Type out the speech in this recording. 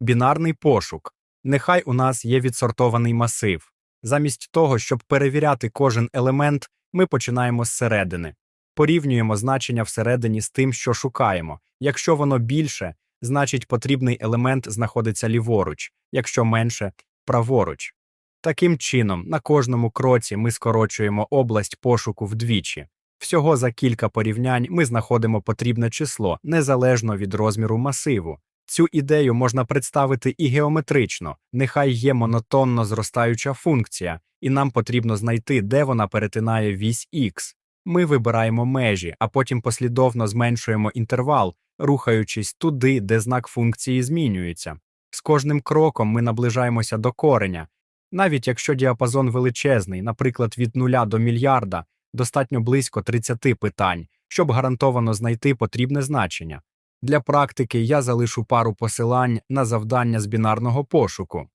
Бінарний пошук. Нехай у нас є відсортований масив. Замість того, щоб перевіряти кожен елемент, ми починаємо зсередини. Порівнюємо значення всередині з тим, що шукаємо. Якщо воно більше, значить потрібний елемент знаходиться ліворуч, якщо менше праворуч. Таким чином, на кожному кроці ми скорочуємо область пошуку вдвічі. Всього за кілька порівнянь ми знаходимо потрібне число незалежно від розміру масиву. Цю ідею можна представити і геометрично, нехай є монотонно зростаюча функція, і нам потрібно знайти, де вона перетинає вісь х. Ми вибираємо межі, а потім послідовно зменшуємо інтервал, рухаючись туди, де знак функції змінюється. З кожним кроком ми наближаємося до кореня. Навіть якщо діапазон величезний, наприклад, від нуля до мільярда, достатньо близько 30 питань, щоб гарантовано знайти потрібне значення. Для практики я залишу пару посилань на завдання з бінарного пошуку.